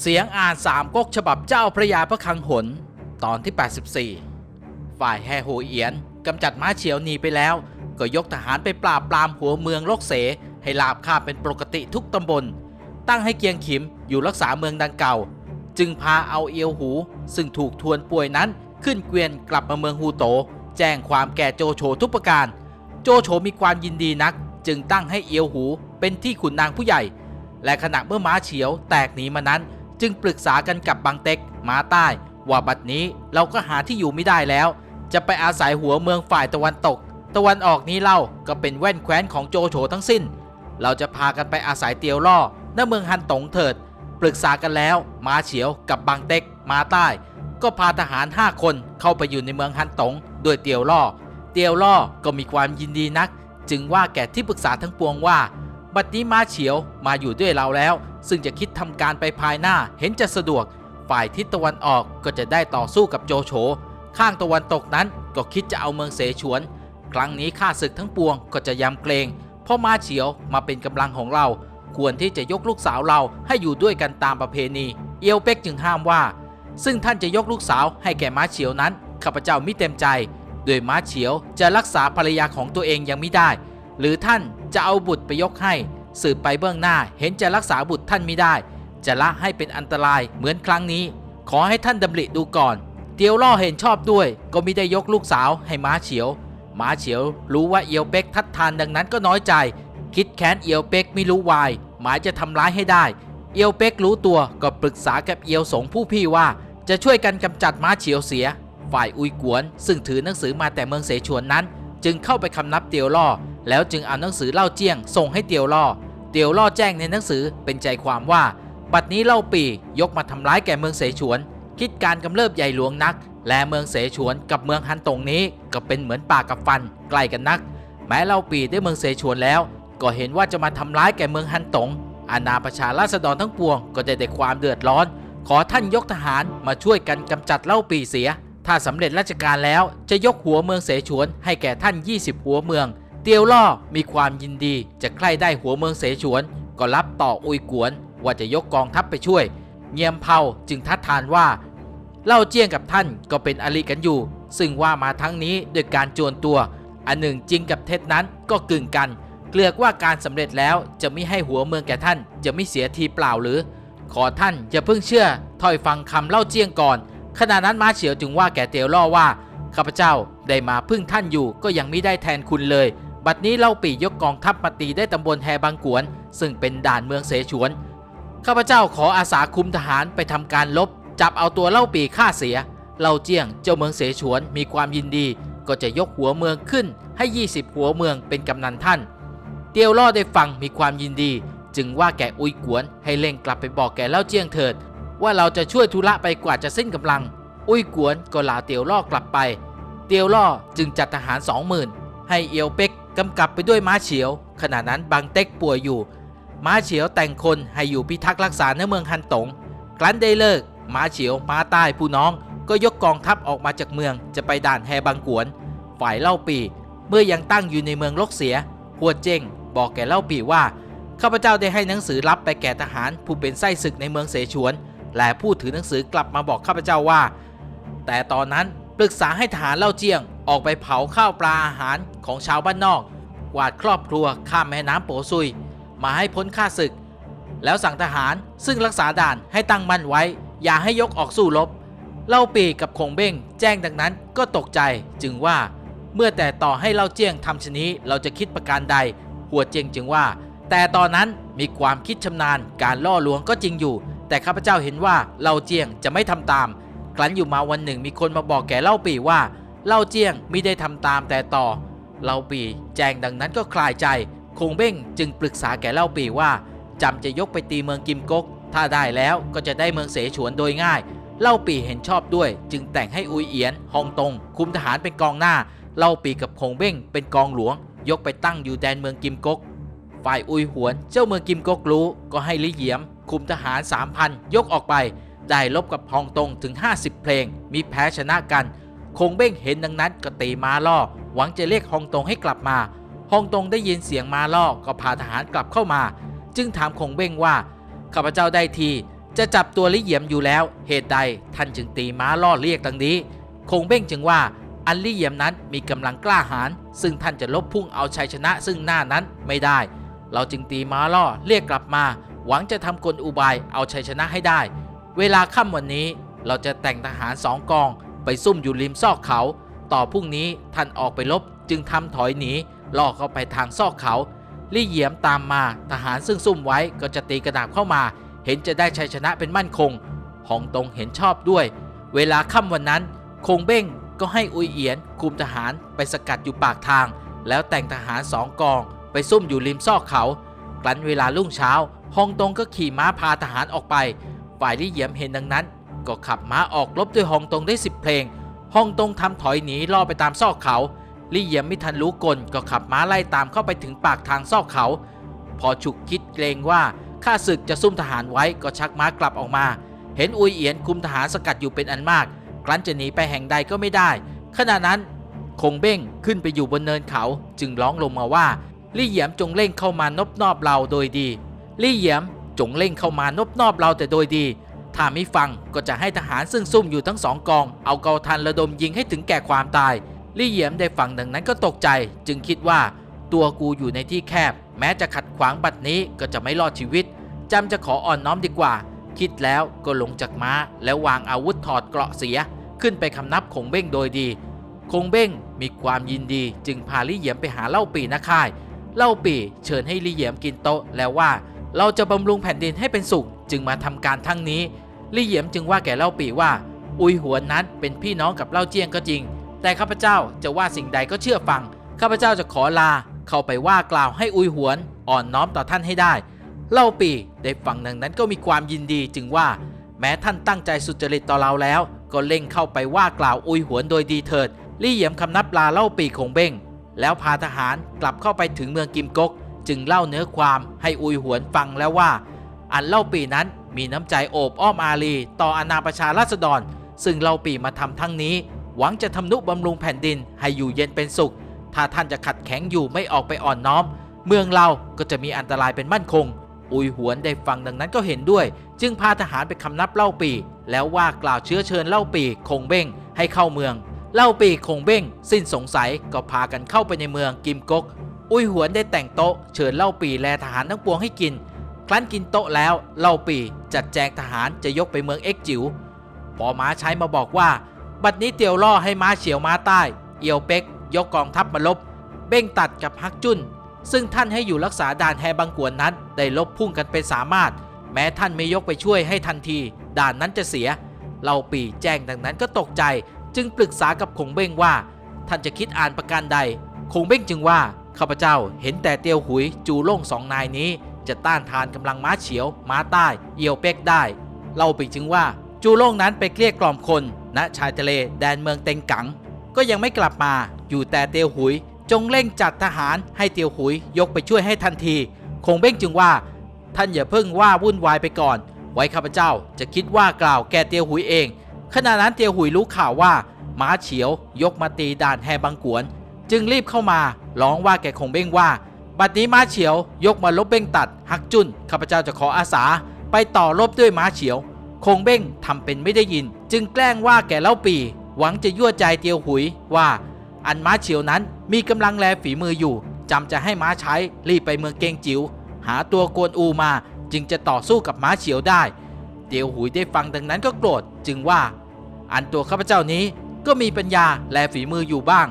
เสียงอ่านสามก๊กฉบับเจ้าพระยาพระคังหน ตอนที่ 84 ฝ่ายแฮโฮเอียนกำจัดม้าเฉียวหนีไปแล้ว ก็ยกทหารไปปราบปรามหัวเมืองโลกเส ให้ลาบคาบเป็นปกติทุกตำบล ตั้งให้เกียงขิมอยู่รักษาเมืองดังเก่า จึงพาเอาเอียวหู ซึ่งถูกทวนป่วยนั้นขึ้นเกวียนกลับมาเมืองฮูโต แจ้งความแก่โจโฉทุกประการ โจโฉมีความยินดีนัก จึงตั้งให้เอียวหูเป็นที่ขุนนางผู้ใหญ่ และขณะเมื่อม้าเฉียวแตกหนีมานั้น จึงปรึกษากันกับบางเต็กมาใต้ ว่าบัดนี้เราก็หาที่อยู่ไม่ได้แล้ว จะไปอาศัยหัวเมืองฝ่ายตะวันตก ตะวันออกนี้เล่าก็เป็นแว่นแคว้นของโจโฉทั้งสิ้น เราจะพากันไปอาศัยเตียวล่อณเมืองฮันตงเถิด ปรึกษากันแล้ว มาเฉียวกับบางเต็กมาใต้ ก็พาทหาร 5 คนเข้าไปอยู่ในเมืองฮันตงด้วยเตียวล่อเตียวล่อก็มีความยินดีนัก จึงว่าแก่ที่ปรึกษาทั้งปวงว่า บัดนี้ม้าเฉียวมาอยู่ด้วยเราแล้ว ซึ่งจะคิดทำการไปภายหน้าเห็นจะสะดวก ฝ่ายทิศตะวันออกก็จะได้ต่อสู้กับโจโฉข้างตะวันตกนั้นก็คิดจะเอาเมืองเสฉวน ครั้งนี้ข้าศึกทั้งปวงก็จะยำเกรงเพราะม้าเฉียวมาเป็นกำลังของเรา ควรที่จะยกลูกสาวเราให้อยู่ด้วยกันตามประเพณี เอียวเป็กจึงห้ามว่า ซึ่งท่านจะยกลูกสาวให้แก่ม้าเฉียวนั้นข้าพเจ้ามิเต็มใจ โดยม้าเฉียวจะรักษาภรรยาของตัวเองยังไม่ได้ หรือท่านจะเอาบุตรไปยกให้ สืบไปเบื้องหน้าเห็นจะรักษาบุตรท่านไม่ได้ จะละให้เป็นอันตรายเหมือนครั้งนี้ ขอให้ท่านดำริดูก่อน เตียวล่อเห็นชอบด้วย ก็มิได้ยกลูกสาวให้ม้าเฉียวม้าเฉียวรู้ว่าเอียวเป็กทัดทานดังนั้นก็น้อยใจ คิดแค้นเอียวเป็กไม่รู้วาย หมายจะทำร้ายให้ได้ เอียวเป็กรู้ตัวก็ปรึกษากับเอียวสงผู้พี่ว่าจะช่วยกันกำจัดม้าเฉียวเสีย ฝ่ายอุยกวน ซึ่งถือหนังสือมาแต่เมืองเสฉวนนั้น จึงเข้าไปคำนับเตียวล่อ แล้วจึงเอาหนังสือเล่าเจี้ยงส่งให้เตียวล่อ เตียวล่อแจ้งในหนังสือเป็นใจความว่า บัดนี้เล่าปียกมาทำร้ายแก่เมืองเสฉวน คิดการกำเริบใหญ่หลวงนัก และเมืองเสฉวนกับเมืองฮันตงนี้ก็เป็นเหมือนปากกับฟันใกล้กันนัก แม้เล่าปีได้เมืองเสฉวนแล้ว ก็เห็นว่าจะมาทำร้ายแก่เมืองฮันตงอาณาประชาราษฎรทั้งปวงก็ได้ได้ความเดือดร้อน ขอท่านยกทหารมาช่วยกันกำจัดเล่าปีเสีย ถ้าสำเร็จราชการแล้วจะยกหัวเมืองเสฉวนให้แก่ท่าน 20 หัวเมือง เตียวล่อมีความยินดีจะใคร่ได้หัวเมืองเสฉวน ก็รับต่ออุยกวนว่าจะยกกองทัพไปช่วย เงียมเผาจึงทัดทานว่า เล่าเจียงกับท่านก็เป็นอริกันอยู่ ซึ่งว่ามาทั้งนี้ด้วยการโจรตัว อันหนึ่งจริงกับเท็จนั้นก็กึ่งกัน เกลือกว่าการสำเร็จแล้วจะไม่ให้หัวเมืองแก่ท่านจะไม่เสียทีเปล่าหรือ ขอท่านอย่าเพิ่งเชื่อถ้อยฟังคำเล่าเจียงก่อนขณะนั้นม้าเฉียวจึงว่าแก่เตียวล่อว่าข้าพเจ้าได้มาพึ่งท่านอยู่ก็ยังไม่ได้แทนคุณเลย บัดนี้เล่าปียกกองทัพมาตีได้ตำบลแฮบางกวน ซึ่งเป็นด่านเมืองเสฉวน ข้าพเจ้าขออาสาคุมทหารไปทำการลบ จับเอาตัวเล่าปีฆ่าเสีย เล่าเจียงเจ้าเมืองเสฉวนมีความยินดี ก็จะยกหัวเมืองขึ้นให้ 20 หัวเมืองเป็นกำนันท่าน เตียวล่อได้ฟังมีความยินดี จึงว่าแก่อุยกวนให้เร่งกลับไปบอกแก่เล่าเจียงเถิด ว่าเราจะช่วยธุระไปกว่าจะสิ้นกำลัง อุยกวนก็ลาเตียวล่อกลับไป เตียวล่อจึงจัดทหารสองหมื่นให้เอียวเป็ก กำกับไปด้วยม้าเฉียว ขณะนั้นบางเต็กป่วยอยู่ ม้าเฉียวแต่งคนให้อยู่พิทักษ์รักษาในเมืองฮันตงครั้นได้เลิก ม้าเฉียวม้าใต้ผู้น้อง ก็ยกกองทัพออกมาจากเมืองจะไปด่านแฮบางกวน ฝ่ายเล่าปีเมื่อยังตั้งอยู่ในเมืองลกเสียหัวเจงบอกแก่เล่าปีว่าข้าพเจ้าได้ให้หนังสือรับไปแก่ทหารผู้เป็นไส้ศึกในเมืองเสฉวน และผู้ถือหนังสือกลับมาบอกข้าพเจ้าว่า แต่ตอนนั้นปรึกษาให้ทหารเล่าเจียง ออกไปเผาข้าวปลาอาหารของชาวบ้านนอก กวาดครอบครัวข้ามแม่น้ำโปซุย มาให้พ้นข้าศึก แล้วสั่งทหารซึ่งรักษาด่านให้ตั้งมั่นไว้ อย่าให้ยกออกสู้รบเล่าปีกับคงเบ้งแจ้งดังนั้นก็ตกใจจึงว่าเมื่อแต่ต่อให้เล่าเจียงทำชนี้เราจะคิดประการใด หัวเจียงจึงว่า แต่ตอนนั้นมีความคิดชำนาญการล่อลวงก็จริงอยู่ แต่ข้าพเจ้าเห็นว่าเล่าเจียงจะไม่ทำตาม ครั้นอยู่มาวันหนึ่งมีคนมาบอกแก่เล่าปีว่า เล่าเจียงไม่ได้ทำตามแต่ต่อเล่าปีแจ้งดังนั้นก็คลายใจคงเบ้งจึงปรึกษาแก่เล่าปีว่าจำจะยกไปตีเมืองกิมกกถ้าได้แล้วก็จะได้เมืองเสฉวนโดยง่าย เล่าปีเห็นชอบด้วย จึงแต่งให้อุยเอียนฮองตง คุมทหารเป็นกองหน้า เล่าปีกับคงเบ้งเป็นกองหลวง ยกไปตั้งอยู่แดนเมืองกิมกกฝ่ายอุยหวนเจ้าเมืองกิมกกรู้ ก็ให้ลิเหยียม คุมทหาร3,000ยกออกไป ได้ลบกับฮองตงถึง 50 เพลง มีแพ้ชนะกัน คงเบ้งเห็นดังนั้นก็ตีม้าล่อ หวังจะเรียกฮองตงให้กลับมาฮองตงได้ยินเสียงม้าล่อก็พาทหารกลับเข้ามา จึงถามคงเบ้งว่าข้าพเจ้าได้ทีจะจับตัวลี่เหยียมอยู่แล้ว เหตุใดท่านจึงตีม้าล่อเรียกดังนี้ คงเบ้งจึงว่าอันลี่เหยียมนั้นมีกำลังกล้าหาญซึ่งท่านจะลบพุ่งเอาชัยชนะซึ่งหน้านั้นไม่ได้ เราจึงตีม้าล่อเรียกกลับมา หวังจะทำกลอุบายเอาชัยชนะให้ได้ เวลาค่ำวันนี้เราจะแต่งทหารสองกอง ไปซุ่มอยู่ริมซอกเขา ต่อพรุ่งนี้ท่านออกไปลบจึงทำถอยหนีล่อเข้าไปทางซอกเขาลี่เหยียมตามมาทหารซึ่งซุ่มไว้ก็จะตีกระดาบเข้ามา เห็นจะได้ชัยชนะเป็นมั่นคงหองตงเห็นชอบด้วย เวลาค่ำวันนั้น คงเบ้งก็ให้อุยเอียนคุมทหารไปสกัดอยู่ปากทาง แล้วแต่งทหารสองกอง ไปซุ่มอยู่ริมซอกเขากลั้นเวลารุ่งเช้าฮองตงก็ขี่ม้าพาทหารออกไป ฝ่ายลี่เหยียมเห็นดังนั้น ก็ขับม้าออกลบด้วยฮองตงได้สิบเพลงฮองตงทำถอยหนีล่อไปตามซอกเขาลี่เหยียมไม่ทันรู้กลก็ขับม้าไล่ตามเข้าไปถึงปากทางซอกเขา พอฉุกคิดเกรงว่าข้าศึกจะซุ่มทหารไว้ก็ชักม้ากลับออกมา เห็นอุยเอียนคุมทหารสกัดอยู่เป็นอันมาก ครั้นจะหนีไปแห่งใดก็ไม่ได้ ขณะนั้นคงเบ้งขึ้นไปอยู่บนเนินเขา จึงร้องลงมาว่าลี่เหยียมจงเร่งเข้ามานบนอบเราโดยดี ลี่เหยียมจงเร่งเข้ามานบนอบเราแต่โดยดี ถ้าไม่ฟังก็จะให้ทหารซึ่งซุ่มอยู่ทั้งสองกอง เอาเกาทันระดมยิงให้ถึงแก่ความตายลี่เหยียมได้ฟังดังนั้นก็ตกใจ จึงคิดว่าตัวกูอยู่ในที่แคบ แม้จะขัดขวางบัดนี้ก็จะไม่รอดชีวิตจำจะขออ่อนน้อมดีกว่า คิดแล้วก็ลงจากม้า แล้ววางอาวุธถอดเกราะเสีย ขึ้นไปคำนับคงเบ้งโดยดี คงเบ้งมีความยินดี จึงพาลี่เหยียมไปหาเล่าปีนะค่าย เล่าปีเชิญให้ลี่เหยียมกินโต๊ะแล้วว่า เราจะบำรุงแผ่นดินให้เป็นสุข จึงมาทำการทั้งนี้ ลี่เหยียมจึงว่าแก่เล่าปีว่า อุยหวนนั้นเป็นพี่น้องกับเล่าเจียงก็จริง แต่ข้าพเจ้าจะว่าสิ่งใดก็เชื่อฟัง ข้าพเจ้าจะขอลา เข้าไปว่ากล่าวให้อุยหวนอ่อนน้อมต่อท่านให้ได้ เล่าปีได้ฟังดังนั้นก็มีความยินดีจึงว่า แม้ท่านตั้งใจสุจริตต่อเราแล้ว ก็เล่งเข้าไปว่ากล่าวอุยหวนโดยดีเถิด ลี่เหยียมคำนับลาเล่าปีคงเบ้ง แล้วพาทหารกลับเข้าไปถึงเมืองกิมกก จึงเล่าเนื้อความให้อุยหวนฟังแล้วว่า อันเล่าปีนั้น มีน้ำใจโอบอ้อมอารีต่ออาณาประชาราษฎร ซึ่งเล่าปีมาทำทั้งนี้ หวังจะทำนุบำรุงแผ่นดินให้อยู่เย็นเป็นสุข ถ้าท่านจะขัดแข็งอยู่ไม่ออกไปอ่อนน้อม เมืองเราก็จะมีอันตรายเป็นมั่นคง อุยหวนได้ฟังดังนั้นก็เห็นด้วย จึงพาทหารไปคำนับเล่าปี แล้วว่ากล่าวเชื้อเชิญเล่าปีคงเบ้งให้เข้าเมือง เล่าปีคงเบ้ง สิ้นสงสัยก็พากันเข้าไปในเมืองกิมกก อุยหวนได้แต่งโต๊ะเชิญเล่าปีแลทหารทั้งปวงให้กิน ครั้นกินโต๊ะแล้วเล่าปีจัดแจงทหารจะยกไปเมืองเอ็กจิ๋วพอม้าใช้มาบอกว่า บัดนี้เตียวล่อให้ม้าเฉียวม้าใต้ เอียวเป็ก ยกกองทัพมาลบ เบ้งตัดกับฮักจุนซึ่งท่านให้อยู่รักษาด่านแฮบังกวนนั้น ได้ลบพุ่งกันเป็นสามารถ แม้ท่านไม่ยกไปช่วยให้ทันที ด่านนั้นจะเสียเล่าปีแจ้งดังนั้นก็ตกใจ จึงปรึกษากับคงเบ้งว่า ท่านจะคิดอ่านประการใดคงเบ้งจึงว่าข้าพเจ้าเห็นแต่เตียวหุยจูโล่งสองนายนี้ จะต้านทานกำลังม้าเฉียว ม้าใต้ เอียวเป็กได้ เล่าปีจึงว่าจูโล่งนั้นไปเกลี้ยกล่อมคนณชายทะเลแดนเมืองเต็งกัง ก็ยังไม่กลับมาอยู่แต่เตียวหุย จงเร่งจัดทหารให้เตียวหุยยกไปช่วยให้ทันที คงเบ้งจึงว่า ท่านอย่าเพิ่งว่าวุ่นวายไปก่อน ไว้ข้าพเจ้าจะคิดว่ากล่าวแก่เตียวหุยเอง ขณะนั้นเตียวหุยรู้ข่าวว่าม้าเฉียวยกมาตีด่านแฮบังกวน จึงรีบเข้ามาร้องว่าแก่คงเบ้งว่า บัดนี้ม้าเฉียวยกมาลบเบ้งตัดฮักจุนข้าพเจ้าจะขออาสา ไปต่อรบด้วยม้าเฉียว คงเบ้งทำเป็นไม่ได้ยิน จึงแกล้งว่าแก่เล่าปี หวังจะยั่วใจเตียวหุยว่า อันม้าเฉียวนั้นมีกำลังแลฝีมืออยู่จำจะให้ม้าใช้รีบไปเมืองเกงจิว๋วหาตัวกวนอูมาจึงจะต่อสู้กับม้าเฉียวได้ เตียวหุยได้ฟังดังนั้นก็โกรธจึงว่า อันตัวข้าพเจ้านี้ก็มีปัญญาแลฝีมืออยู่บ้าง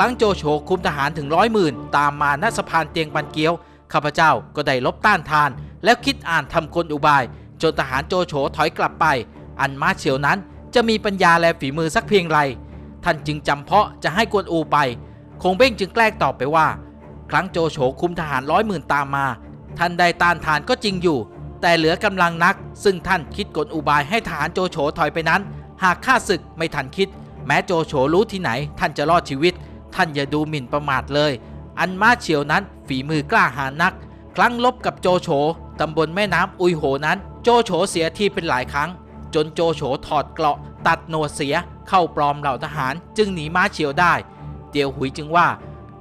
ครั้งโจโฉคุมทหารถึงร้อยหมื่นตามมาณสะพานเตียงบันเกียวข้าพเจ้าก็ได้ลบต้านทาน แล้วคิดอ่านทำกลอุบาย จนทหารโจโฉถอยกลับไป อันมาเฉียวนั้นจะมีปัญญาแลฝีมือสักเพียงไรท่านจึงจำเพาะจะให้กวนอูไป คงเบ้งจึงแกล้งตอบไปว่า ครั้งโจโฉคุมทหารร้อยหมื่นตามมา ท่านได้ต้านทานก็จริงอยู่ แต่เหลือกำลังนัก ซึ่งท่านคิดกลอุบายให้ทหารโจโฉถอยไปนั้น หากข้าศึกไม่ทันคิด แม้โจโฉรู้ที่ไหน ท่านจะรอดชีวิต ท่านอย่าดูหมิ่นประมาทเลย อันมาเฉียวนั้นฝีมือกล้าหาญนัก ครั้งลบกับโจโฉตำบลแม่น้ำอุยโหนั้น โจโฉเสียทีเป็นหลายครั้ง จนโจโฉถอดเกราะ ตัดโหนวดเสียเข้าปลอมเหล่าทหารจึงหนีม้าเฉียวได้ เตียวหุยจึงว่า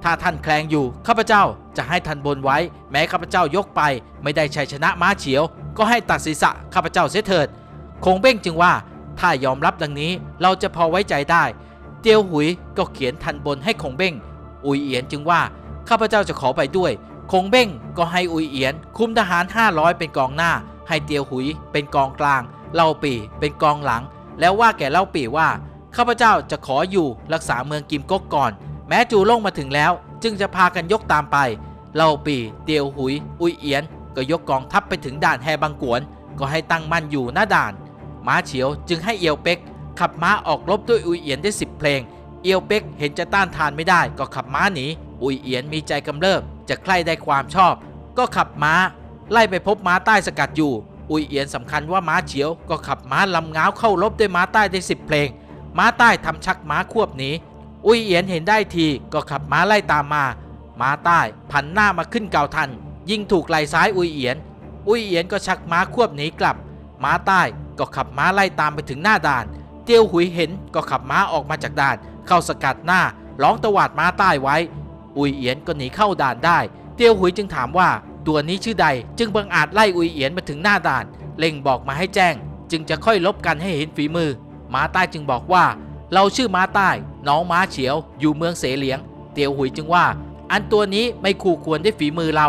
ถ้าท่านแคลงอยู่ข้าพเจ้าจะให้ทันบนไว้ แม้ข้าพเจ้ายกไป ไม่ได้ชัยชนะม้าเฉียว ก็ให้ตัดศีรษะข้าพเจ้าเสียเถิด คงเบ้งจึงว่าถ้ายอมรับดังนี้เราจะพอไว้ใจได้ เตียวหุยก็เขียนทันบนให้คงเบ้ง อุยเอียนจึงว่าข้าพเจ้าจะขอไปด้วย คงเบ้งก็ให้อุยเอียน คุมทหาร 500 เป็นกองหน้า ให้เตียวหุยเป็นกองกลาง เล่าปีเป็นกองหลัง แล้วว่าแก่เล่าปีว่าข้าพเจ้าจะขออยู่รักษาเมืองกิมก๊กก่อน แม้จูล่งมาถึงแล้ว จึงจะพากันยกตามไป เล่าปีเตียวหุย อุยเอียน ก็ยกกองทัพไปถึงด่านแฮบังกวน ก็ให้ตั้งมั่นอยู่หน้าด่าน ม้าเฉียวจึงให้เอียวเป็ก ขับม้าออกรบด้วยอุยเอียนได้สิบเพลง เอียวเป็กเห็นจะต้านทานไม่ได้ก็ขับม้าหนี อุยเอียนมีใจกำเริบจะใคร่ได้ความชอบ ก็ขับม้า ไล่ไปพบม้าใต้สกัดอยู่ อุยเอียนสำคัญว่าม้าเฉียว ก็ขับม้าลำง้าวเข้ารบด้วยม้าใต้ได้สิบเพลง ม้าใต้ทำชักม้าควบหนีอุยเอียนเห็นได้ทีก็ขับม้าไล่ตามมา ม้าใต้พันหน้ามาขึ้นเก่าทัน ยิงถูกไหล่ซ้ายอุยเอียน อุยเอียนก็ชักม้าควบหนีกลับ ม้าใต้ก็ขับม้าไล่ตามไปถึงหน้าด่าน เตียวหุยเห็นก็ขับม้าออกมาจากด่าน เข้าสกัดหน้าร้องตวาดม้าใต้ไว้ อุยเอียนก็หนีเข้าด่านได้ เตียวหุยจึงถามว่าตัวนี้ชื่อใด จึงบังอาจไล่อุยเอียนมาถึงหน้าด่านเล่งบอกมาให้แจ้ง จึงจะค่อยลบกันให้เห็นฝีมือ ม้าใต้จึงบอกว่า เราชื่อม้าใต้ น้องม้าเฉียว อยู่เมืองเสเหลียง เตียวหุยจึงว่า อันตัวนี้ไม่คู่ควรได้ฝีมือเรา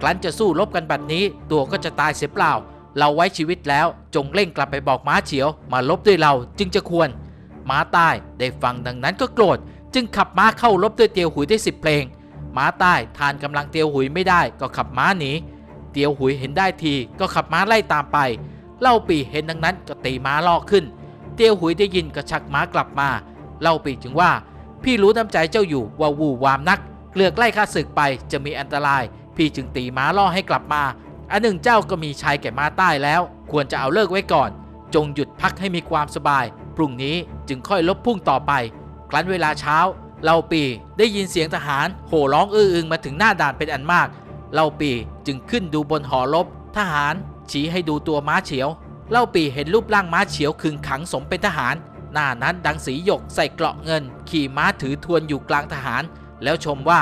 ครั้นจะสู้รบกันแบบนี้ ตัวก็จะตายเสียเปล่า เราไว้ชีวิตแล้วจงเร่งกลับไปบอกม้าเฉียว มาลบด้วยเราจึงจะควร ม้าใต้ได้ฟังดังนั้นก็โกรธ จึงขับม้าเข้ารบด้วยเตียวหุยได้สิบเพลง ม้าใต้ทานกำลังเตียวหุยไม่ได้ก็ขับม้าหนีเตียวหุยเห็นได้ทีก็ขับม้าไล่ตามไป เล่าปีเห็นดังนั้นก็ตีม้าล่อขึ้น เตียวหุยได้ยินก็ชักม้ากลับมา เล่าปีจึงว่า พี่รู้น้ำใจเจ้าอยู่ว่าวู่วามนัก เกลือกไล่ข้าศึกไปจะมีอันตราย พี่จึงตีม้าล่อให้กลับมา อันหนึ่งเจ้าก็มีชัยแก่มาใต้แล้ว ควรจะเอาเลิกไว้ก่อน จงหยุดพักให้มีความสบาย พรุ่งนี้จึงค่อยลบพุ่งต่อไป ครั้นเวลาเช้าเล่าปีได้ยินเสียงทหารโห่ร้องอื้ออึงมาถึงหน้าด่านเป็นอันมากเล่าปีจึงขึ้นดูบนหอรบทหารชี้ให้ดูตัวม้าเฉียวเล่าปีเห็นรูปร่างม้าเฉียวขึงขังสมเป็นทหาร หน้านั้นดังสีหยกใส่เกราะเงิน ขี่ม้าถือทวนอยู่กลางทหาร แล้วชมว่า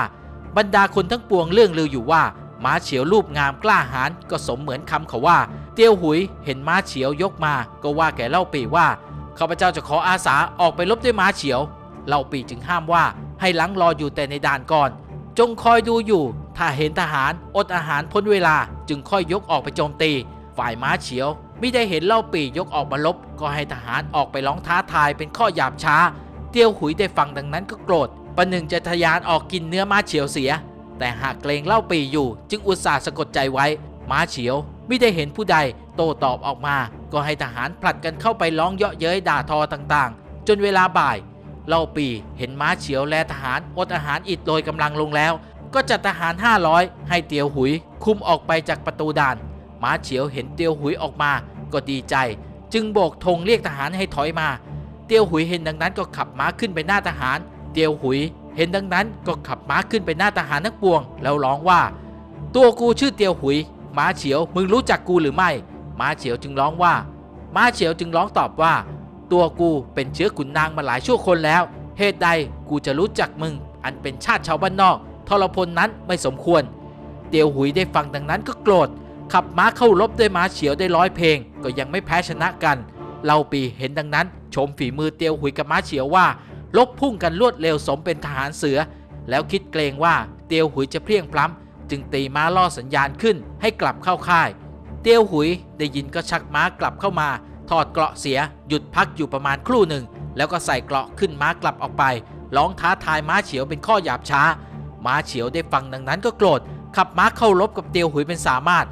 บรรดาคนทั้งปวงเรื่องลืออยู่ว่า ม้าเฉียวรูปงามกล้าหาญก็สมเหมือนคำเขาว่า เตียวหุยเห็นม้าเฉียวยกมา ก็ว่าแก่เล่าปีว่าข้าพเจ้าจะขออาสาออกไปรบด้วยม้าเฉียว เล่าปีจึงห้ามว่าให้หลังรออยู่แต่ในด่านก่อน จงคอยดูอยู่ ถ้าเห็นทหารอดอาหารพ้นเวลาจึงค่อยยกออกไปโจมตี ฝ่ายม้าเฉียวไม่ได้เห็นเล่าปียกออกมาลบ ก็ให้ทหารออกไปร้องท้าทายเป็นข้อหยาบช้า เตียวหุยได้ฟังดังนั้นก็โกรธประหนึ่งจะทะยานออกกินเนื้อม้าเฉียวเสีย แต่หากเกรงเล่าปีอยู่ จึงอุตส่าห์สะกดใจไว้ ม้าเฉียวไม่ได้เห็นผู้ใดโต้ตอบออกมา ก็ให้ทหารผลัดกันเข้าไปร้องเยาะเย้ยด่าทอต่างๆ จนเวลาบ่าย เล่าปีเห็นม้าเฉียวและทหารอดอาหารอิดโรยกำลังลงแล้ว ก็จัดทหาร 500 ให้เตียวหุย คุมออกไปจากประตูด่าน ม้าเฉียวเห็นเตียวหุยออกมา ก็ดีใจ จึงโบกธงเรียกทหารให้ถอยมา เตียวหุยเห็นดังนั้นก็ขับม้าขึ้นไปหน้าทหาร เตียวหุย เห็นดังนั้นก็ขับม้าขึ้นไปหน้าทหารนักปวง แล้วร้องว่า ตัวกูชื่อเตียวหุยม้าเฉียวมึงรู้จักกูหรือไม่ม้าเฉียวจึงร้องว่าม้าเฉียวจึงร้องตอบว่า ตัวกูเป็นเชื้อขุนนางมาหลายชั่วคนแล้ว เหตุใดกูจะรู้จักมึง อันเป็นชาติชาวบ้านนอกทรพลนั้นไม่สมควร เตียวหุยได้ฟังดังนั้นก็โกรธ ขับม้าเข้ารบด้วยม้าเฉียวได้ร้อยเพลง ก็ยังไม่แพ้ชนะกัน เล่าปีเห็นดังนั้น ชมฝีมือเตียวหุยกับม้าเฉียวว่า ลบพุ่งกันรวดเร็วสมเป็นทหารเสือ แล้วคิดเกรงว่าเตียวหุยจะเพลียงพล้ำจึงตีม้าล่อสัญญาณขึ้นให้กลับเข้าค่าย เตียวหุยได้ยินก็ชักม้ากลับเข้ามา ถอดเกราะเสียหยุดพักอยู่ประมาณครู่หนึ่ง แล้วก็ใส่เกราะขึ้นม้ากลับออกไปร้องท้าทายม้าเฉียวเป็นข้อหยาบช้า ม้าเฉียวได้ฟังดังนั้นก็โกรธ ขับม้าเข้ารบกับเตียวหุยเป็นสามารถ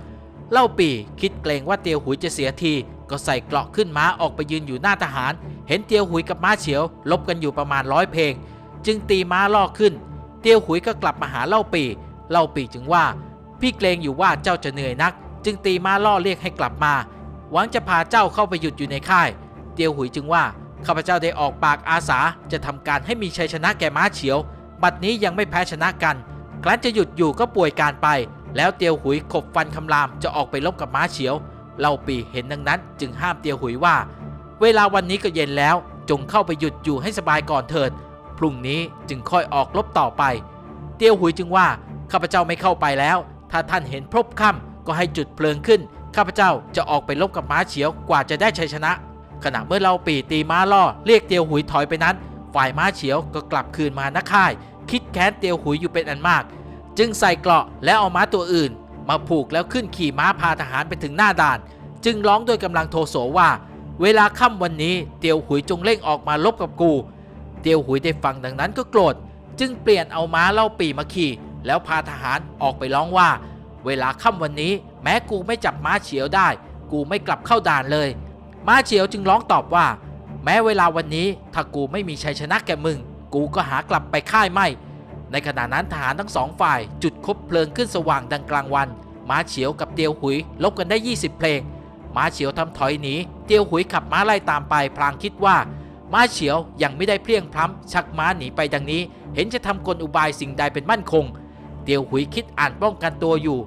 เล่าปีคิดเกรงว่าเตียวหุยจะเสียที ก็ใส่เกราะขึ้นม้าออกไปยืนอยู่หน้าทหาร เห็นเตียวหุยกับม้าเฉียวลบกันอยู่ประมาณร้อยเพลง จึงตีม้าล่อขึ้น เตียวหุยก็กลับมาหาเล่าปี เล่าปีจึงว่า พี่เกรงอยู่ว่าเจ้าจะเหนื่อยนัก จึงตีม้าล่อเรียกให้กลับมา หวังจะพาเจ้าเข้าไปหยุดอยู่ในค่าย เตียวหุยจึงว่าข้าพเจ้าได้ออกปากอาสาจะทำการให้มีชัยชนะแก่ม้าเฉียว บัดนี้ยังไม่แพ้ชนะกันครั้นจะหยุดอยู่ก็ป่วยการไป แล้วเตียวหุยขบฟันคำรามจะออกไปลบกับม้าเฉียวเล่าปีเห็นดังนั้นจึงห้ามเตียวหุยว่า เวลาวันนี้ก็เย็นแล้ว จงเข้าไปหยุดอยู่ให้สบายก่อนเถิด พรุ่งนี้จึงค่อยออกลบต่อไป เตียวหุยจึงว่า ข้าพเจ้าไม่เข้าไปแล้ว ถ้าท่านเห็นพบค่ำก็ให้จุดเพลิงขึ้น ข้าพเจ้าจะออกไปลบกับม้าเฉียวกว่าจะได้ชัยชนะ ขณะเมื่อเราปีตีม้าล่อเรียกเตียวหุยถอยไปนั้น ฝ่ายม้าเฉียวก็กลับคืนมานักค่าย คิดแค้นเตียวหุยอยู่เป็นอันมาก จึงใส่เกราะแล้วเอาม้าตัวอื่น มาผูกแล้วขึ้นขี่ม้าพาทหารไปถึงหน้าด่าน จึงร้องด้วยกำลังโทโสว่า เวลาค่ำวันนี้เตียวหุยจงเร่งออกมาลบกับกู เตียวหุยได้ฟังดังนั้นก็โกรธ จึงเปลี่ยนเอาม้าเล่าปีมาขี่ แล้วพาทหารออกไปร้องว่า เวลาค่ำวันนี้ แม้กูไม่จับม้าเฉียวได้ กูไม่กลับเข้าด่านเลย ม้าเฉียวจึงร้องตอบว่า แม้เวลาวันนี้ถ้ากูไม่มีชัยชนะแก่มึง กูก็หากลับไปค่ายไม่ ในขณะนั้นทหารทั้งสองฝ่าย จุดคบเพลิงขึ้นสว่างดังกลางวัน ม้าเฉียวกับเตียวหุยลบกันได้ 20 เพลง ม้าเฉียวทำถอยหนีเตียวหุยขับม้าไล่ตามไปพลางคิดว่า ม้าเฉียวยังไม่ได้เพลียงพล้ำชักม้าหนีไปดังนี้ เห็นจะทำกลอุบายสิ่งใดเป็นมั่นคง เตียวหุยคิดอ่านป้องกันตัวอยู่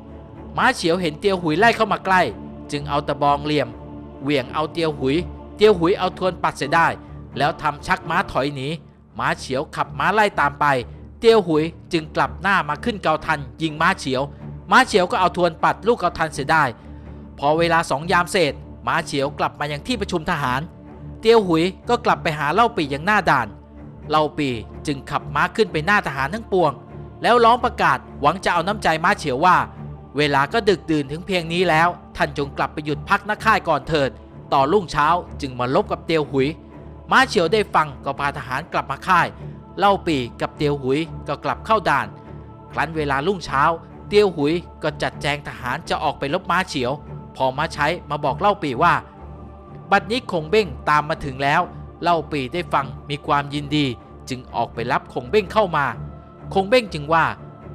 ม้าเฉียวเห็นเตียวหุยไล่เข้ามาใกล้ จึงเอาตะบองเหลี่ยมเหวี่ยงเอาเตียวหุย เตียวหุยเอาทวนปัดเสียได้ แล้วทำชักม้าถอยหนีม้าเฉียวขับม้าไล่ตามไป เตียวหุยจึงกลับหน้ามาขึ้นเกาทันยิงม้าเฉียว ม้าเฉียวก็เอาทวนปัดลูกเกาทันเสียได้ พอเวลาสองยามเศษม้าเฉียวกลับมายังที่ประชุมทหาร เตียวหุยก็กลับไปหาเล่าปีอย่างหน้าด่าน เล่าปีจึงขับม้าขึ้นไปหน้าทหารทั้งปวง แล้วร้องประกาศหวังจะเอาน้ำใจม้าเฉียวว่า เวลาก็ดึกดื่นถึงเพียงนี้แล้ว ท่านจงกลับไปหยุดพักนักค่ายก่อนเถิด ต่อรุ่งเช้าจึงมาลบกับเตียวหุย ม้าเฉียวได้ฟังก็พาทหารกลับมาค่าย เล่าปีกับเตียวหุยก็กลับเข้าด่าน ครั้นเวลารุ่งเช้า เตียวหุยก็จัดแจงทหารจะออกไปลบม้าเฉียว พอมาใช้มาบอกเล่าปีว่า บัดนี้คงเบ้งตามมาถึงแล้ว เล่าปีได้ฟังมีความยินดี จึงออกไปรับคงเบ้งเข้ามา คงเบ้งจึงว่า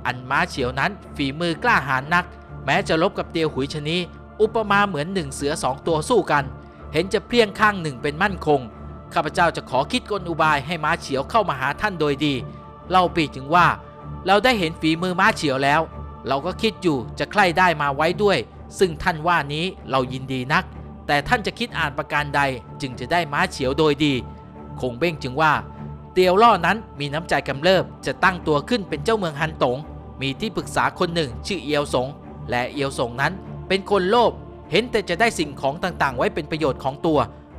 อันม้าเฉียวนั้นฝีมือกล้าหาญนัก แม้จะลบกับเตียวหุยชนีอุปมาเหมือนหนึ่งเสือสองตัวสู้กัน เห็นจะเพียงข้างหนึ่งเป็นมั่นคงข้าพเจ้าจะขอคิดกลอุบายให้ม้าเฉียวเข้ามาหาท่านโดยดี เล่าปีจึงว่า เราได้เห็นฝีมือม้าเฉียวแล้ว เราก็คิดอยู่จะใคร่ได้มาไว้ด้วย ซึ่งท่านว่านี้เรายินดีนัก แต่ท่านจะคิดอ่านประการใดจึงจะได้ม้าเฉียวโดยดี คงเบ้งจึงว่า เตียวล่อนั้นมีน้ำใจกำเริบจะตั้งตัวขึ้นเป็นเจ้าเมืองฮันตง มีที่ปรึกษาคนหนึ่งชื่อเอียวสง และเอียวสงนั้นเป็นคนโลภเห็นแต่จะได้สิ่งของต่างๆ ไว้เป็นประโยชน์ของตัว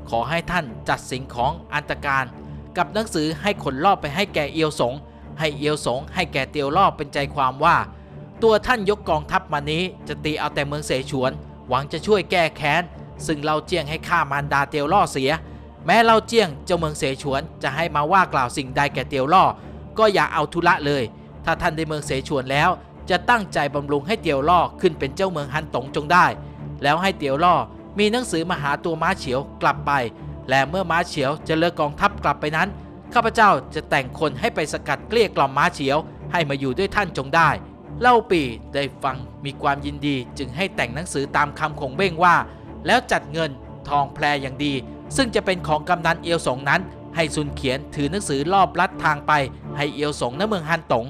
ขอให้ท่านจัดสิ่งของอันตรการกับหนังสือให้คนลอบไปให้แก่เอียวสง ให้เอียวสง ให้แก่เตียวล่อเป็นใจความว่า ตัวท่านยกกองทัพมานี้จะตีเอาแต่เมืองเสฉวน หวังจะช่วยแก้แค้น ซึ่งเราเจียงให้ฆ่ามารดาเตียวล่อเสีย แม้เราเจียงเจ้าเมืองเสฉวนจะให้มาว่ากล่าวสิ่งใดแก่เตียวล่อ ก็อย่าเอาธุระเลย ถ้าท่านได้เมืองเสฉวนแล้ว จะตั้งใจบำรุงให้เตียวล่อขึ้นเป็นเจ้าเมืองฮันตงจงได้ แล้วให้เตียวล่อมีหนังสือมาหาตัวม้าเฉียวกลับไป และเมื่อม้าเฉียวจะเลิกกองทัพกลับไปนั้นข้าพเจ้าจะแต่งคนให้ไปสกัดเกลี้ยกล่อมม้าเฉียวให้มาอยู่ด้วยท่านจงได้ เล่าปีได้ฟังมีความยินดีจึงให้แต่งหนังสือตามคำของเบ้งว่า แล้วจัดเงินทองแพรอย่างดี ซึ่งจะเป็นของกำนันเอียวสงนั้น ให้ซุนเขียนถือหนังสือรอบลัดทางไป ให้เอียวสงณเมืองฮันตง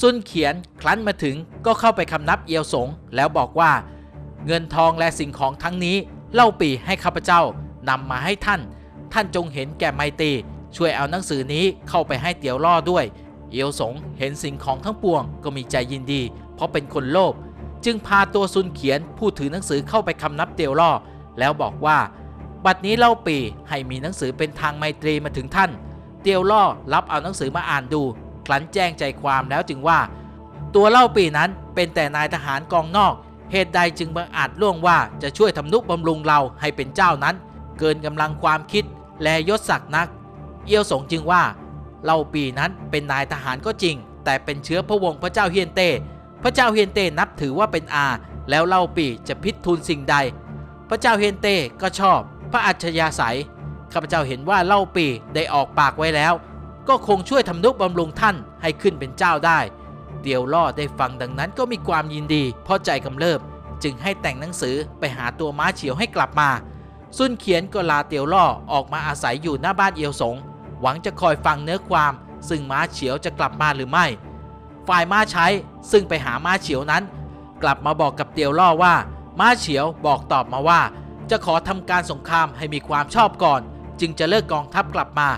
ซุนเขียนครั้นมาถึงก็เข้าไปคำนับเอียวสงแล้วบอกว่า เงินทองและสิ่งของทั้งนี้ เล่าปีให้ข้าพเจ้านำมาให้ท่าน ท่านจงเห็นแก่ไมตรีช่วยเอาหนังสือนี้เข้าไปให้เตียวล่อด้วย เอียวสงเห็นสิ่งของทั้งปวงก็มีใจยินดี เพราะเป็นคนโลภจึงพาตัวซุนเขียนผู้ถือหนังสือเข้าไปคำนับเตียวล่อ แล้วบอกว่า บัดนี้เล่าปีให้มีหนังสือเป็นทางไมตรีมาถึงท่าน เตียวล่อรับเอาหนังสือมาอ่านดูคลันแจ้งใจความแล้วจึงว่า ตัวเล่าปีนั้นเป็นแต่นายทหารกองนอก เหตุใดจึงบังอาจล่วงว่าจะช่วยทำนุบำรุงเราให้เป็นเจ้านั้น เกินกำลังความคิดและยศศักดิ์นัก เอียวสงจึงว่า เล่าปีนั้นเป็นนายทหารก็จริง แต่เป็นเชื้อพระวงศ์พระเจ้าเฮียนเต้ พระเจ้าเฮียนเต้นับถือว่าเป็นอา แล้วเล่าปีจะพิษทุนสิ่งใด พระเจ้าเฮียนเต้ก็ชอบ พระอัจฉริยะใสข้าพเจ้าเห็นว่าเล่าปีได้ออกปากไว้แล้ว ก็คงช่วยทำนุบำรุงท่านให้ขึ้นเป็นเจ้าได้ เตียวล่อได้ฟังดังนั้นก็มีความยินดีพราะใจกำเริบจึงให้แต่งหนังสือไปหาตัวม้าเฉียวให้กลับมา ซุนเขียนก็ลาเตียวล่อออกมาอาศัยอยู่หน้าบ้านเอียวสง หวังจะคอยฟังเนื้อความ ซึ่งม้าเฉียวจะกลับมาหรือไม่ ฝ่ายม้าใช้ซึ่งไปหาม้าเฉียวนั้น กลับมาบอกกับเตียวล่อว่า ม้าเฉียวบอกตอบมาว่า จะขอทำการสงครามให้มีความชอบก่อน จึงจะเลิกกองทัพกลับมา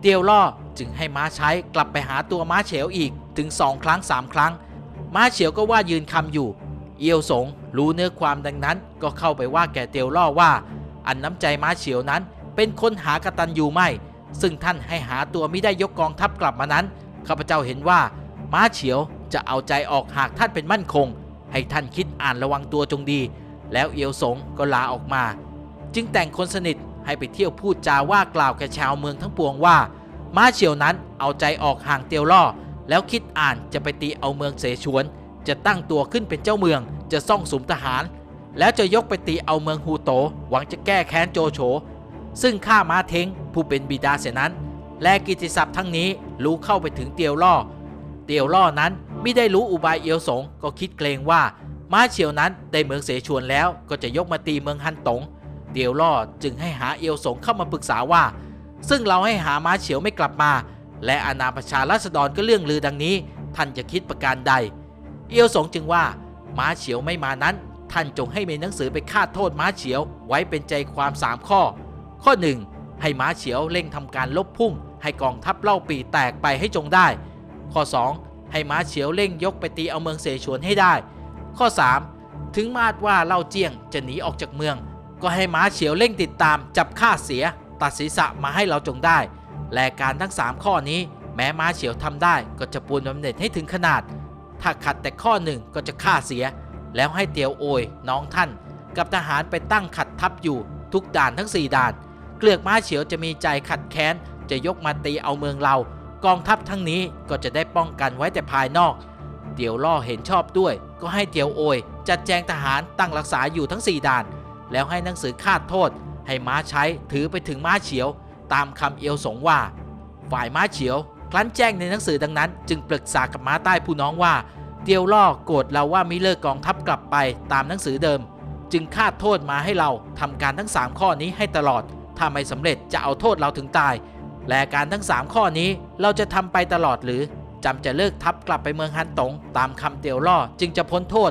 เตียวล่อจึงให้ม้าใช้กลับไปหาตัวม้าเฉียวอีกถึงสองครั้งสามครั้ง ม้าเฉียวก็ว่ายืนคำอยู่ เอียวสงรู้เนื้อความดังนั้น ก็เข้าไปว่าแก่เตียวล่อว่า อันน้ำใจม้าเฉียวนั้นเป็นคนหากตันอยู่ไม่ ซึ่งท่านให้หาตัวไม่ได้ยกกองทัพกลับมานั้นข้าพเจ้าเห็นว่า ม้าเฉียวจะเอาใจออกหากท่านเป็นมั่นคง ให้ท่านคิดอ่านระวังตัวจงดี แล้วเอียวสงก็ลาออกมา จึงแต่งคนสนิทให้ไปเที่ยวพูดจาว่ากล่าวแก่ชาวเมืองทั้งปวงว่า ม้าเฉียวนั้นเอาใจออกห่างเตียวล่อ แล้วคิดอ่านจะไปตีเอาเมืองเสฉวน จะตั้งตัวขึ้นเป็นเจ้าเมือง จะซ่องสุมทหาร แล้วจะยกไปตีเอาเมืองฮูโตหวังจะแก้แค้นโจโฉ ซึ่งข้าม้าเทงผู้เป็นบิดาเสียนั้น และกิติศัพท์ทั้งนี้รู้เข้าไปถึงเตียวล่อ เตียวล่อนั้นไม่ได้รู้อุบายเอียวสงก็คิดเกรงว่าม้าเฉียวนั้นได้เมืองเสฉวนแล้วก็จะยกมาตีเมืองฮันตง เตียวล่อจึงให้หาเอียวสงเข้ามาปรึกษาว่า ซึ่งเราให้หาม้าเฉียวไม่กลับมา และอาณาประชาราษฎรก็เรื่องลือดังนี้ ท่านจะคิดประการใด เอียวสงจึงว่าม้าเฉียวไม่มานั้น ท่านจงให้มีหนังสือไปฆ่าโทษม้าเฉียวไว้เป็นใจความ3ข้อ ข้อ 1. ให้ม้าเฉียวเร่งทำการลบพุ่ง ให้กองทัพเล่าปีแตกไปให้จงได้ ข้อ 2. ให้ม้าเฉียวเร่งยกไปตีเอาเมืองเสฉวนให้ได้ ข้อ 3. ถึงมาดว่าเล่าเจียงจะหนีออกจากเมือง ก็ให้ม้าเฉียวเร่งติดตามจับฆ่าเสีย ตัดศีรษะมาให้เราจงได้ และการทั้ง 3 ข้อนี้ แม้ม้าเฉียวทำได้ก็จะปูนบำเหน็จให้ถึงขนาด ถ้าขัดแต่ข้อหนึ่งก็จะฆ่าเสีย แล้วให้เตียวโอยน้องท่าน กับทหารไปตั้งขัดทัพอยู่ทุกด่านทั้ง 4 ด่าน ลือกม้าเฉียวจะมีใจขัดแค้น จะยกมาตีเอาเมืองเรา กองทัพทั้งนี้ก็จะได้ป้องกันไว้แต่ภายนอก เตียวล่อเห็นชอบด้วย ก็ให้เตียวโอย จัดแจงทหารตั้งรักษาอยู่ทั้ง 4 ด่าน แล้วให้หนังสือคาดโทษ ให้ม้าใช้ถือไปถึงม้าเฉียว ตามคำเอียวสงว่า ฝ่ายม้าเฉียวครั้นแจ้งในหนังสือดังนั้น จึงปรึกษากับม้าใต้ผู้น้องว่า เตียวล่อโกรธเราว่ามิเลิกกองทัพกลับไปตามหนังสือเดิม จึงคาดโทษมาให้เราทำการทั้ง 3 ข้อนี้ให้ตลอด ถ้าไม่สำเร็จจะเอาโทษเราถึงตาย และการทั้ง 3 ข้อนี้เราจะทำไปตลอดหรือจำจะเลิกทัพกลับไปเมืองฮันตง ตามคำเตียวล่อจึงจะพ้นโทษ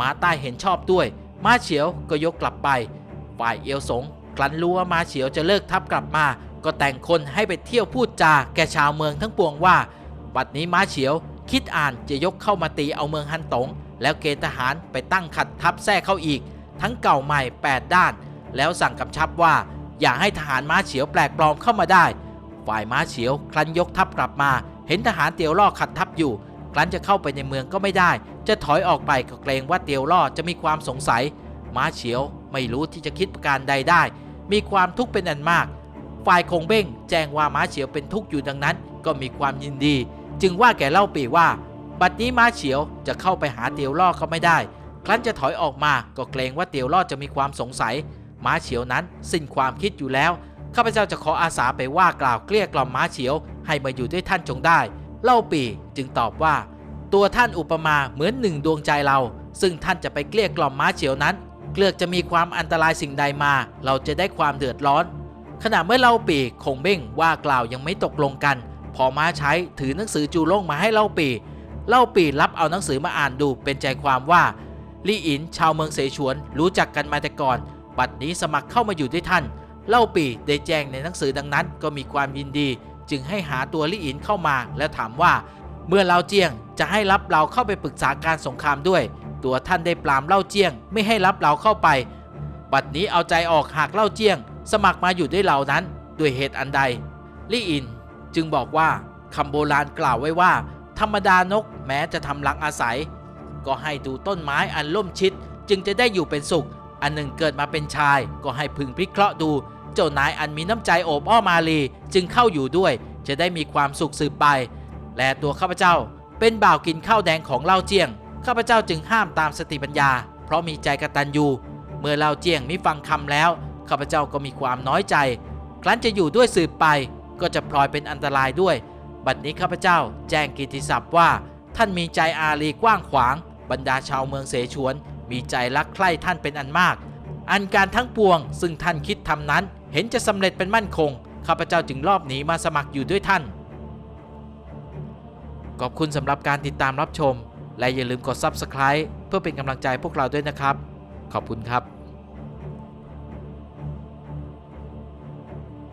มาใต้เห็นชอบด้วย มาเฉียวก็ยกกลับไป ฝ่ายเอียวสงครั้นรู้ว่ามาเฉียวจะเลิกทัพกลับมา ก็แต่งคนให้ไปเที่ยวพูดจาแก่ชาวเมืองทั้งปวงว่าบัดนี้มาเฉียว คิดอ่านจะยกเข้ามาตีเอาเมืองฮันตง แล้วเกณฑ์ทหารไปตั้งขัดทัพแทรกเข้าอีก ทั้งเก่าใหม่ 8 ด้าน แล้วสั่งกำชับว่า อย่าให้ทหารม้าเฉียวแปลกปลอมเข้ามาได้ ฝ่ายม้าเฉียวครั้นยกทัพกลับมา เห็นทหารเตียวล่อขัดทัพอยู่ ครั้นจะเข้าไปในเมืองก็ไม่ได้ จะถอยออกไปก็เกรงว่าเตียวล่อจะมีความสงสัย ม้าเฉียวไม่รู้ที่จะคิดประการใดได้ มีความทุกข์เป็นอันมาก ฝ่ายคงเบ้งแจ้งว่าม้าเฉียวเป็นทุกข์อยู่ดังนั้น ก็มีความยินดี จึงว่าแก่เล่าปีว่า บัดนี้ม้าเฉียวจะเข้าไปหาเตียวล่อก็ไม่ได้ ครั้นจะถอยออกมาก็เกรงว่าเตียวล่อจะมีความสงสัย ม้าเฉียวนั้นสิ้นความคิดอยู่แล้ว ข้าพเจ้าจะขออาสาไปว่ากล่าวเกลี้ยกล่อมม้าเฉียว ให้มาอยู่ด้วยท่านจงได้ เล่าปีจึงตอบว่า ตัวท่านอุปมาเหมือนหนึ่งดวงใจเรา ซึ่งท่านจะไปเกลี้ยกล่อมม้าเฉียวนั้น เกลือกจะมีความอันตรายสิ่งใดมา เราจะได้ความเดือดร้อน ขณะเมื่อเล่าปีคงเบ้งว่ากล่าวยังไม่ตกลงกัน พอม้าใช้ถือหนังสือจูโล่งมาให้เล่าปี เล่าปีรับเอาหนังสือมาอ่านดูเป็นใจความว่าลี่อินชาวเมืองเสฉวนรู้จักกันมาแต่ก่อน บัดนี้สมัครเข้ามาอยู่ด้วยท่าน เล่าปีได้แจ้งในหนังสือดังนั้นก็มีความยินดี จึงให้หาตัวลี่อินเข้ามา แล้วถามว่า เมื่อเล่าเจียงจะให้รับเราเข้าไปปรึกษาการสงครามด้วย ตัวท่านได้ปรามเล่าเจียง ไม่ให้รับเราเข้าไป บัดนี้เอาใจออกหากเล่าเจียง สมัครมาอยู่ด้วยเรานั้น ด้วยเหตุอันใดลี่อิน จึงบอกว่าคำโบราณกล่าวไว้ว่า ธรรมดานกแม้จะทำรังอาศัย ก็ให้ดูต้นไม้อันล่มชิด จึงจะได้อยู่เป็นสุข อันหนึ่งเกิดมาเป็นชายก็ให้พึงพิเคราะห์ดู เจ้านายอันมีน้ำใจโอบอ้อมาลีจึงเข้าอยู่ด้วย จะได้มีความสุขสืบไป และตัวข้าพเจ้าเป็นบ่าวกินข้าวแดงของเล่าเจียง ข้าพเจ้าจึงห้ามตามสติปัญญา เพราะมีใจกตัญญูเมื่อเล่าเจียงมิฟังคำแล้ว ข้าพเจ้าก็มีความน้อยใจ ครั้นจะอยู่ด้วยสืบไป ก็จะพลอยเป็นอันตรายด้วย บัดนี้ข้าพเจ้าแจ้งกิตติศัพท์ว่า ท่านมีใจอารีกว้างขวาง บรรดาชาวเมืองเสฉวน มีใจรักใคร่ท่านเป็นอันมาก อันการทั้งปวงซึ่งท่านคิดทำนั้น เห็นจะสำเร็จเป็นมั่นคง ข้าพเจ้าจึงรอบหนีมาสมัครอยู่ด้วยท่าน ขอบคุณสำหรับการติดตามรับชม และอย่าลืมกด Subscribe เพื่อเป็นกำลังใจพวกเราด้วยนะครับ ขอบคุณครับ